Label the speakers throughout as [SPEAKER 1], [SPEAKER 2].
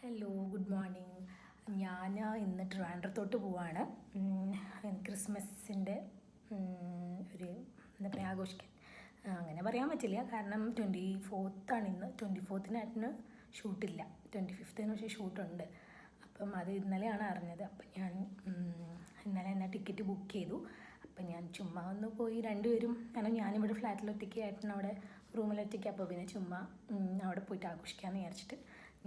[SPEAKER 1] Hello good morning ഞാൻ ഇന്ന് ട്രിവാൻഡ്രത്തോട്ട് പോവാണ്. ക്രിസ്മസിന്റെ ഒരു എന്താ പറയുക ആഘോഷിക്കാൻ അങ്ങനെ പറയാൻ പറ്റില്ല. കാരണം ട്വന്റി ഫോർത്താണ് ഇന്ന്. ട്വന്റി ഫോർത്തിനായിട്ടിന് ഷൂട്ടില്ല. ട്വന്റി ഫിഫ്ത്തിന് പക്ഷേ ഷൂട്ടുണ്ട്. അപ്പം അത് ഇന്നലെയാണ് അറിഞ്ഞത്. അപ്പം ഞാൻ ഇന്നലെ തന്നെ ടിക്കറ്റ് ബുക്ക് ചെയ്തു. അപ്പം ഞാൻ ചുമ്മാ ഒന്ന് പോയി രണ്ടുപേരും കാരണം ഞാനിവിടെ ഫ്ലാറ്റിൽ അവിടെ റൂമിൽ അപ്പോൾ പിന്നെ ചുമ്മാ അവിടെ പോയിട്ട് ആഘോഷിക്കാമെന്ന് വിചാരിച്ചിട്ട്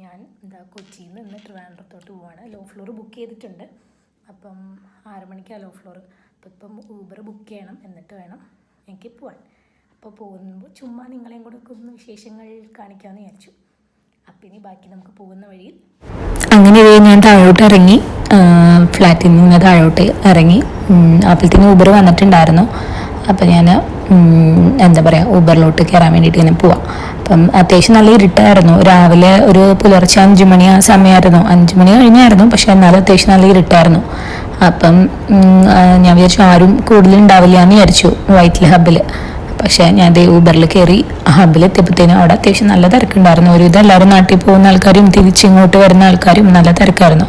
[SPEAKER 1] ഞാൻ എന്താ കൊച്ചിയിൽ നിന്ന് ട്രിവാൻഡ്രത്തോട്ട് പോവാണ്. ലോ ഫ്ലോർ ബുക്ക് ചെയ്തിട്ടുണ്ട്. അപ്പം ആറ് മണിക്കാണ് ലോ ഫ്ലോർ. അപ്പം ഇപ്പം ഊബർ ബുക്ക് ചെയ്യണം എന്നിട്ട് വേണം എനിക്ക് പോവാൻ. അപ്പോൾ പോകുമ്പോൾ ചുമ്മാ നിങ്ങളെയും കൂടെ ഒന്ന് വിശേഷങ്ങൾ കാണിക്കാമെന്ന് വിചാരിച്ചു. അപ്പം ഇനി ബാക്കി നമുക്ക് പോകുന്ന വഴിയിൽ
[SPEAKER 2] അങ്ങനെ ഞാൻ താഴോട്ട് ഇറങ്ങി. ഫ്ലാറ്റിൽ നിന്ന് താഴോട്ട് ഇറങ്ങി. ഉം, അപ്പോഴത്തേന് ഊബർ വന്നിട്ടുണ്ടായിരുന്നു. അപ്പം ഞാൻ എന്താ പറയുക ഊബറിലോട്ട് കയറാൻ വേണ്ടിയിട്ട് ഇങ്ങനെ പോവാം. അപ്പം അത്യാവശ്യം നല്ല ഇരുട്ടായിരുന്നു. രാവിലെ ഒരു പുലർച്ചെ അഞ്ച് മണി ആ സമയമായിരുന്നു അഞ്ച് മണി കഴിഞ്ഞായിരുന്നു പക്ഷെ എന്നാലും അത്യാവശ്യം നല്ല ഇരുട്ടായിരുന്നു. അപ്പം ഞാൻ വിചാരിച്ചു ആരും കൂടുതൽ ഉണ്ടാവില്ല എന്ന് വിചാരിച്ചു വൈറ്റിൽ ഹബിൽ പക്ഷേ ഞാൻ ദേ ഊബറിൽ കയറി ഹബിൽ എത്തിയപ്പോഴത്തേനും അവിടെ അത്യാവശ്യം നല്ല തിരക്കുണ്ടായിരുന്നു. ഒരുവിധം എല്ലാവരും നാട്ടിൽ പോകുന്ന ആൾക്കാരും തിരിച്ചിങ്ങോട്ട് വരുന്ന ആൾക്കാരും നല്ല തിരക്കായിരുന്നു.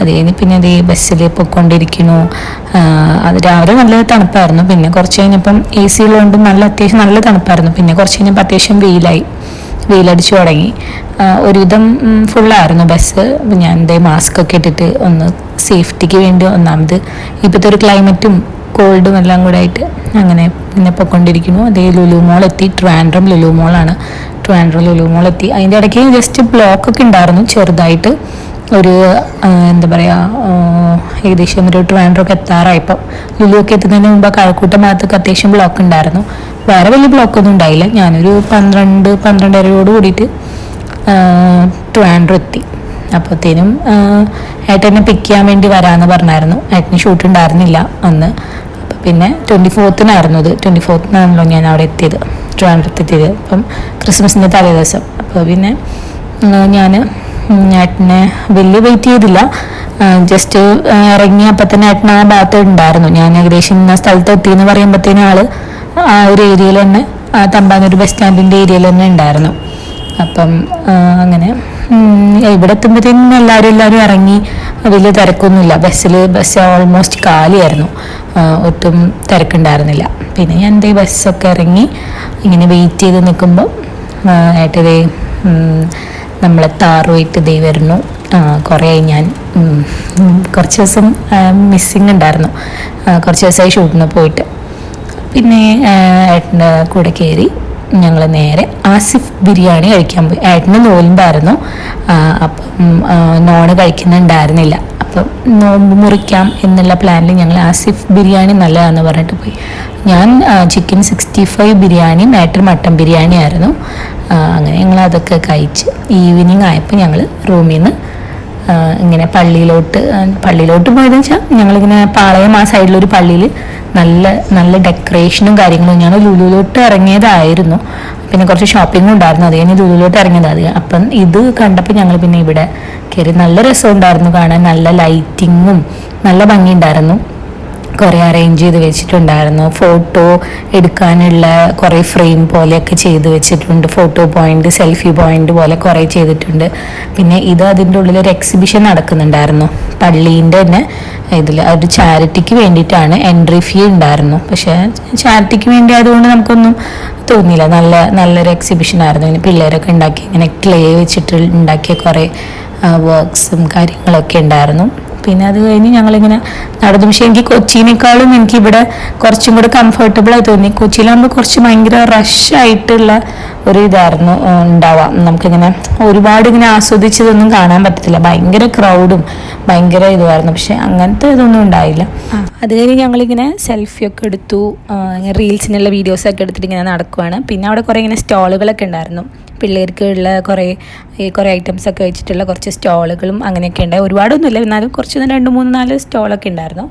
[SPEAKER 2] അത് കഴിഞ്ഞ് പിന്നെ ദേ ബസ്സിൽ പൊയ്ക്കൊണ്ടിരിക്കുന്നു. ആ, അത് രാവിലെ നല്ല തണുപ്പായിരുന്നു. പിന്നെ കുറച്ച് കഴിഞ്ഞപ്പം എ സി ഉള്ളതുകൊണ്ട് നല്ല അത്യാവശ്യം നല്ല തണുപ്പായിരുന്നു. പിന്നെ കുറച്ച് കഴിഞ്ഞപ്പോൾ അത്യാവശ്യം വെയിലായി. വെയിലടിച്ചു തുടങ്ങി. ഒരുവിധം ഫുള്ളായിരുന്നു ബസ്. ഞാൻ ദേ മാസ്ക് ഒക്കെ ഇട്ടിട്ട് ഒന്ന് സേഫ്റ്റിക്ക് വേണ്ടി ഒന്നാമത് ഇപ്പോഴത്തെ ഒരു ക്ലൈമറ്റും കോൾഡും എല്ലാം കൂടെ ആയിട്ട് അങ്ങനെ പിന്നെ പൊയ്ക്കൊണ്ടിരിക്കുന്നു. അതേ ലുലു മോൾ എത്തി. ട്രാൻഡ്രം ലുലു മോളാണ് ട്രാൻഡ്രം ലുലു മോൾ എത്തി. അതിന്റെ ഇടയ്ക്ക് ജസ്റ്റ് ബ്ലോക്ക് ഒക്കെ ഉണ്ടായിരുന്നു. ചെറുതായിട്ട് ഒരു എന്താ പറയുക ഏകദേശം ഒരു ട്രാൻഡ്രം ഒക്കെ എത്താറായപ്പം ലുലു ഒക്കെ എത്തുന്നതിന് മുമ്പ് കഴക്കൂട്ടം ഭാഗത്തൊക്കെ അത്യാവശ്യം ബ്ലോക്ക് ഉണ്ടായിരുന്നു. വേറെ വലിയ ബ്ലോക്കൊന്നും ഉണ്ടായില്ല. ഞാനൊരു പന്ത്രണ്ട് പന്ത്രണ്ടരയോട് കൂടിയിട്ട് ട്രാൻഡ്രം എത്തി. അപ്പോഴത്തേനും ഏട്ടനെ പിക്ക് ചെയ്യാൻ വേണ്ടി വരാമെന്ന് പറഞ്ഞായിരുന്നു. ഏട്ടന് ഷൂട്ട് ഉണ്ടായിരുന്നില്ല അന്ന്. പിന്നെ ട്വന്റി ഫോർത്തിനായിരുന്നു ഇത് ട്വന്റി ഫോർത്തിനാണല്ലോ ഞാൻ അവിടെ എത്തിയത്. ട്രിവാൻഡ്രത്ത് എത്തിയത് അപ്പം ക്രിസ്മസിന്റെ തലേ ദിവസം. അപ്പോൾ പിന്നെ ഞാൻ ഏട്ടനെ വലിയ വെയിറ്റ് ചെയ്തില്ല. ജസ്റ്റ് ഇറങ്ങിയപ്പോൾ തന്നെ ഏട്ടൻ ആ ഭാഗത്ത് ഉണ്ടായിരുന്നു. ഞാൻ ഏകദേശം ഇന്ന സ്ഥലത്ത് എത്തി എന്ന് പറയുമ്പോഴത്തേനും ആൾ ആ ഒരു ഏരിയയിൽ തന്നെ ആ തമ്പാനൂർ ബസ് സ്റ്റാൻഡിന്റെ ഏരിയയിൽ തന്നെ ഉണ്ടായിരുന്നു. അപ്പം അങ്ങനെ ഇവിടെ എത്തുമ്പോഴത്തേനും എല്ലാവരും എല്ലാവരും ഇറങ്ങി വലിയ തിരക്കൊന്നുമില്ല. ബസ്സിൽ ബസ് ഓൾമോസ്റ്റ് കാലിയായിരുന്നു. ഒട്ടും തിരക്കുണ്ടായിരുന്നില്ല. പിന്നെ ഞാൻ എന്തേ ബസ്സൊക്കെ ഇറങ്ങി ഇങ്ങനെ വെയിറ്റ് ചെയ്ത് നിൽക്കുമ്പോൾ ഏട്ടതേ നമ്മളെ താറുമായിട്ട് ദേ വരുന്നു. കുറേ ഞാൻ കുറച്ച് ദിവസം മിസ്സിങ് ഉണ്ടായിരുന്നു. കുറച്ച് ദിവസമായി ഷൂട്ടിന് പോയിട്ട്. പിന്നെ ഏട്ടന്റെ കൂടെ കയറി ഞങ്ങൾ നേരെ ആസിഫ് ബിരിയാണി കഴിക്കാൻ പോയി. ഏട്ടന് നോലുമ്പായിരുന്നു അപ്പം നോണ് കഴിക്കുന്നുണ്ടായിരുന്നില്ല. അപ്പം നോമ്പ് മുറിക്കാം എന്നുള്ള പ്ലാനിൽ ഞങ്ങൾ ആസിഫ് ബിരിയാണി നല്ലതാണെന്ന് പറഞ്ഞിട്ട് പോയി. ഞാൻ chicken sixty five biryani matter mutton biryani ആയിരുന്നു. അങ്ങനെ ഞങ്ങൾ അതൊക്കെ കഴിച്ച് ഈവനിങ് ആയപ്പോൾ ഞങ്ങൾ റൂമിൽ നിന്ന് ഇങ്ങനെ പള്ളിയിലോട്ട് പള്ളിയിലോട്ട് പോയതെന്ന് വെച്ചാൽ ഞങ്ങളിങ്ങനെ പാളയം ആ സൈഡിലൊരു പള്ളിയിൽ നല്ല നല്ല ഡെക്കറേഷനും കാര്യങ്ങളും ഞാൻ ലുലുവിലോട്ട് ഇറങ്ങിയതായിരുന്നു. പിന്നെ കുറച്ച് ഷോപ്പിംഗും ഉണ്ടായിരുന്നു. അത് കഴിഞ്ഞ് ലുലുവിലോട്ട് ഇറങ്ങിയത്. അപ്പം ഇത് കണ്ടപ്പോൾ ഞങ്ങൾ പിന്നെ ഇവിടെ കയറി നല്ല രസം ഉണ്ടായിരുന്നു കാണാൻ. നല്ല ലൈറ്റിങ്ങും നല്ല ഭംഗിയുണ്ടായിരുന്നു. കുറേ അറേഞ്ച് ചെയ്ത് വെച്ചിട്ടുണ്ടായിരുന്നു. ഫോട്ടോ എടുക്കാനുള്ള കുറേ ഫ്രെയിം പോലെയൊക്കെ ചെയ്ത് വെച്ചിട്ടുണ്ട്. ഫോട്ടോ പോയിന്റ് സെൽഫി പോയിന്റ് പോലെ കുറേ ചെയ്തിട്ടുണ്ട്. പിന്നെ ഇത് അതിന്റെ ഉള്ളിൽ ഒരു എക്സിബിഷൻ നടക്കുന്നുണ്ടായിരുന്നു. പള്ളീന്റെ തന്നെ ഇതിൽ ഒരു ചാരിറ്റിക്ക് വേണ്ടിയിട്ടാണ് എൻട്രി ഫീ ഉണ്ടായിരുന്നു. പക്ഷേ ചാരിറ്റിക്ക് വേണ്ടി ആയതുകൊണ്ട് നമുക്കൊന്നും തോന്നിയില്ല. നല്ല നല്ലൊരു എക്സിബിഷൻ ആയിരുന്നു. ഇങ്ങനെ പിള്ളേരൊക്കെ ഉണ്ടാക്കി ഇങ്ങനെ ക്ലേ വെച്ചിട്ട് ഉണ്ടാക്കിയ കുറേ വർക്ക്സും കാര്യങ്ങളൊക്കെ ഉണ്ടായിരുന്നു. പിന്നെ അത് കഴിഞ്ഞ് ഞങ്ങളിങ്ങനെ നടന്നു. പക്ഷെ എനിക്ക് കൊച്ചിനേക്കാളും എനിക്ക് ഇവിടെ കുറച്ചും കൂടെ കംഫർട്ടബിൾ ആയി തോന്നി. കൊച്ചിയിലാകുമ്പോൾ കുറച്ച് ഭയങ്കര റഷ് ആയിട്ടുള്ള ഒരു ഇതായിരുന്നു ഉണ്ടാവാം. നമുക്കിങ്ങനെ ഒരുപാട് ഇങ്ങനെ ആസ്വദിച്ചതൊന്നും കാണാൻ പറ്റത്തില്ല. ഭയങ്കര ക്രൗഡും ഭയങ്കര ഇതുമായിരുന്നു. പക്ഷെ അങ്ങനത്തെ ഇതൊന്നും ഉണ്ടായില്ല. അത് കഴിഞ്ഞ് ഞങ്ങളിങ്ങനെ സെൽഫി ഒക്കെ എടുത്തു. റീൽസിനുള്ള വീഡിയോസൊക്കെ എടുത്തിട്ട് ഇങ്ങനെ നടക്കുവാണ്. പിന്നെ അവിടെ കുറേ ഇങ്ങനെ സ്റ്റോളുകളൊക്കെ ഉണ്ടായിരുന്നു. പിള്ളേർക്ക് ഉള്ള കുറേ ഈ കുറേ ഐറ്റംസ് ഒക്കെ വെച്ചിട്ടുള്ള കുറച്ച് സ്റ്റോളുകളും അങ്ങനെയൊക്കെ ഉണ്ടായി. ഒരുപാടൊന്നുമില്ല എന്നാലും കുറച്ച് രണ്ട് മൂന്ന് നാല് സ്റ്റോളൊക്കെ ഉണ്ടായിരുന്നു.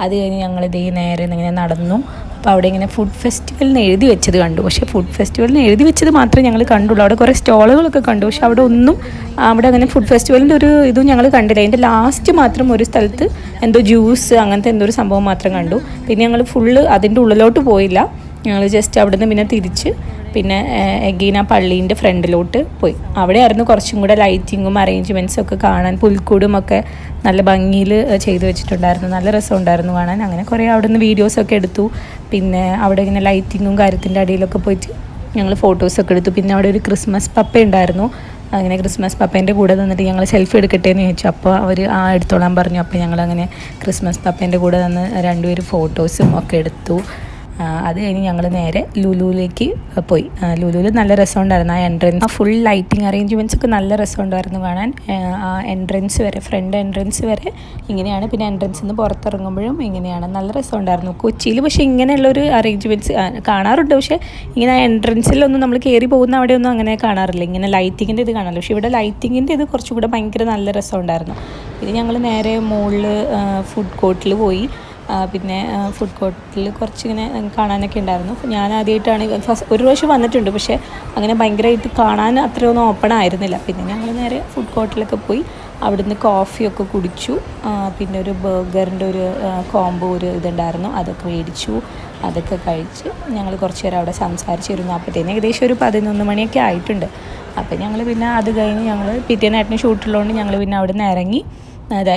[SPEAKER 2] അത് കഴിഞ്ഞ് ഞങ്ങൾ ഇതേ നേരെ ഇങ്ങനെ നടന്നു. അപ്പോൾ അവിടെ ഇങ്ങനെ ഫുഡ് ഫെസ്റ്റിവലിന് എഴുതി വെച്ചത് കണ്ടു. പക്ഷേ ഫുഡ് ഫെസ്റ്റിവലിന് എഴുതി വെച്ചത് മാത്രമേ ഞങ്ങൾ കണ്ടുള്ളൂ. അവിടെ കുറേ സ്റ്റോളുകളൊക്കെ കണ്ടു. പക്ഷെ അവിടെ ഒന്നും അവിടെ അങ്ങനെ ഫുഡ് ഫെസ്റ്റിവലിന്റെ ഒരു ഇതും ഞങ്ങൾ കണ്ടില്ല. അതിന്റെ ലാസ്റ്റ് മാത്രം ഒരു സ്ഥലത്ത് എന്തോ ജ്യൂസ് അങ്ങനത്തെ എന്തോ ഒരു സംഭവം മാത്രം കണ്ടു. പിന്നെ ഞങ്ങൾ ഫുള്ള് അതിന്റെ ഉള്ളിലോട്ട് പോയില്ല. ഞങ്ങൾ ജസ്റ്റ് അവിടുന്ന് പിന്നെ തിരിച്ച് പിന്നെ എഗീന പള്ളീന്റെ ഫ്രണ്ടിലോട്ട് പോയി. അവിടെയായിരുന്നു കുറച്ചും കൂടെ ലൈറ്റിങ്ങും അറേഞ്ച്മെന്റ്സും ഒക്കെ കാണാൻ പുൽക്കൂടും ഒക്കെ നല്ല ഭംഗിയിൽ ചെയ്തു വെച്ചിട്ടുണ്ടായിരുന്നു. നല്ല രസം ഉണ്ടായിരുന്നു കാണാൻ. അങ്ങനെ കുറേ അവിടെ നിന്ന് വീഡിയോസൊക്കെ എടുത്തു. പിന്നെ അവിടെ ഇങ്ങനെ ലൈറ്റിങ്ങും കാര്യത്തിന്റെ അടിയിലൊക്കെ പോയിട്ട് ഞങ്ങൾ ഫോട്ടോസൊക്കെ എടുത്തു. പിന്നെ അവിടെ ഒരു ക്രിസ്മസ് പപ്പ ഉണ്ടായിരുന്നു. അങ്ങനെ ക്രിസ്മസ് പപ്പേന്റെ കൂടെ നിന്നിട്ട് ഞങ്ങൾ സെൽഫി എടുക്കട്ടെ എന്ന് ചോദിച്ചു. അപ്പോൾ അവർ ആ എടുത്തോളാൻ പറഞ്ഞു. അപ്പോൾ ഞങ്ങളങ്ങനെ ക്രിസ്മസ് പപ്പേന്റെ കൂടെ നിന്ന് രണ്ടുപേരും ഫോട്ടോസും ഒക്കെ എടുത്തു. അത് കഴിഞ്ഞ് ഞങ്ങൾ നേരെ ലുലുവിലേക്ക് പോയി. ലുലുവിൽ നല്ല രസമുണ്ടായിരുന്നു. ആ എൻട്രൻസ് ആ ഫുൾ ലൈറ്റിംഗ് അറേഞ്ച്മെന്റ്സ് ഒക്കെ നല്ല രസമുണ്ടായിരുന്നു കാണാൻ. ആ, എൻട്രൻസ് വരെ ഫ്രണ്ട് എൻട്രൻസ് വരെ ഇങ്ങനെയാണ്. പിന്നെ എൻട്രൻസിൽ നിന്ന് പുറത്തിറങ്ങുമ്പോഴും ഇങ്ങനെയാണ്. നല്ല രസമുണ്ടായിരുന്നു. കൊച്ചിയിൽ പക്ഷേ ഇങ്ങനെയുള്ളൊരു അറേഞ്ച്മെന്റ്സ് കാണാറുണ്ട്. പക്ഷേ ഇങ്ങനെ ആ എൻട്രൻസിലൊന്നും നമ്മൾ കയറി പോകുന്ന അവിടെയൊന്നും അങ്ങനെ കാണാറില്ല. ഇങ്ങനെ ലൈറ്റിങ്ങിന്റെ ഇത് കാണാറില്ല. പക്ഷേ ഇവിടെ ലൈറ്റിങ്ങിന്റെ ഇത് കുറച്ചുകൂടെ ഭയങ്കര നല്ല രസമുണ്ടായിരുന്നു. പിന്നെ ഞങ്ങൾ നേരെ മുകളിൽ ഫുഡ് കോർട്ടിൽ പോയി. പിന്നെ ഫുഡ് കോർട്ടിൽ കുറച്ചിങ്ങനെ കാണാനൊക്കെ ഉണ്ടായിരുന്നു. ഞാൻ ആദ്യമായിട്ടാണ് ഫസ്റ്റ് ഒരു പ്രാവശ്യം വന്നിട്ടുണ്ട്. പക്ഷേ അങ്ങനെ ഭയങ്കരമായിട്ട് കാണാൻ അത്രയൊന്നും ഓപ്പൺ ആയിരുന്നില്ല. പിന്നെ ഞങ്ങൾ നേരെ ഫുഡ് കോർട്ടിലൊക്കെ പോയി അവിടുന്ന് കോഫിയൊക്കെ കുടിച്ചു. പിന്നെ ഒരു ബർഗറിന്റെ ഒരു കോംബോ ഒരു ഇതുണ്ടായിരുന്നു. അതൊക്കെ മേടിച്ചു. അതൊക്കെ കഴിച്ച് ഞങ്ങൾ കുറച്ച് നേരം അവിടെ സംസാരിച്ചിരുന്നു. അപ്പോഴത്തേന് ഏകദേശം ഒരു പതിനൊന്ന് മണിയൊക്കെ ആയിട്ടുണ്ട്. അപ്പോൾ ഞങ്ങൾ പിന്നെ അത് കഴിഞ്ഞ് ഞങ്ങൾ പിറ്റേന്നായിട്ടിന് ഷൂട്ടുള്ളതുകൊണ്ട് ഞങ്ങൾ പിന്നെ അവിടെ നിന്ന് ഇറങ്ങി.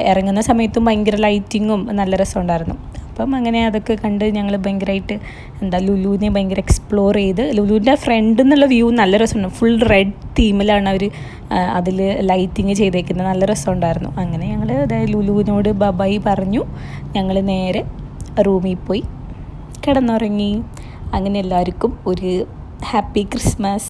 [SPEAKER 2] ഇറങ്ങുന്ന സമയത്തും ഭയങ്കര ലൈറ്റിങ്ങും നല്ല രസമുണ്ടായിരുന്നു. അപ്പം അങ്ങനെ അതൊക്കെ കണ്ട് ഞങ്ങൾ ഭയങ്കരമായിട്ട് എന്താ ലുലുവിനെ ഭയങ്കര എക്സ്പ്ലോർ ചെയ്ത് ലുലുവിന്റെ ഫ്രണ്ട് എന്നുള്ള വ്യൂ നല്ല രസമുണ്ട്. ഫുൾ റെഡ് തീമിലാണ് അവർ അതിൽ ലൈറ്റിങ് ചെയ്തേക്കുന്നത് നല്ല രസമുണ്ടായിരുന്നു. അങ്ങനെ ഞങ്ങൾ അതായത് ലുലുവിനോട് ബബായി പറഞ്ഞു. ഞങ്ങൾ നേരെ റൂമിൽ പോയി കിടന്നുറങ്ങി. അങ്ങനെ എല്ലാവർക്കും ഒരു ഹാപ്പി ക്രിസ്മസ്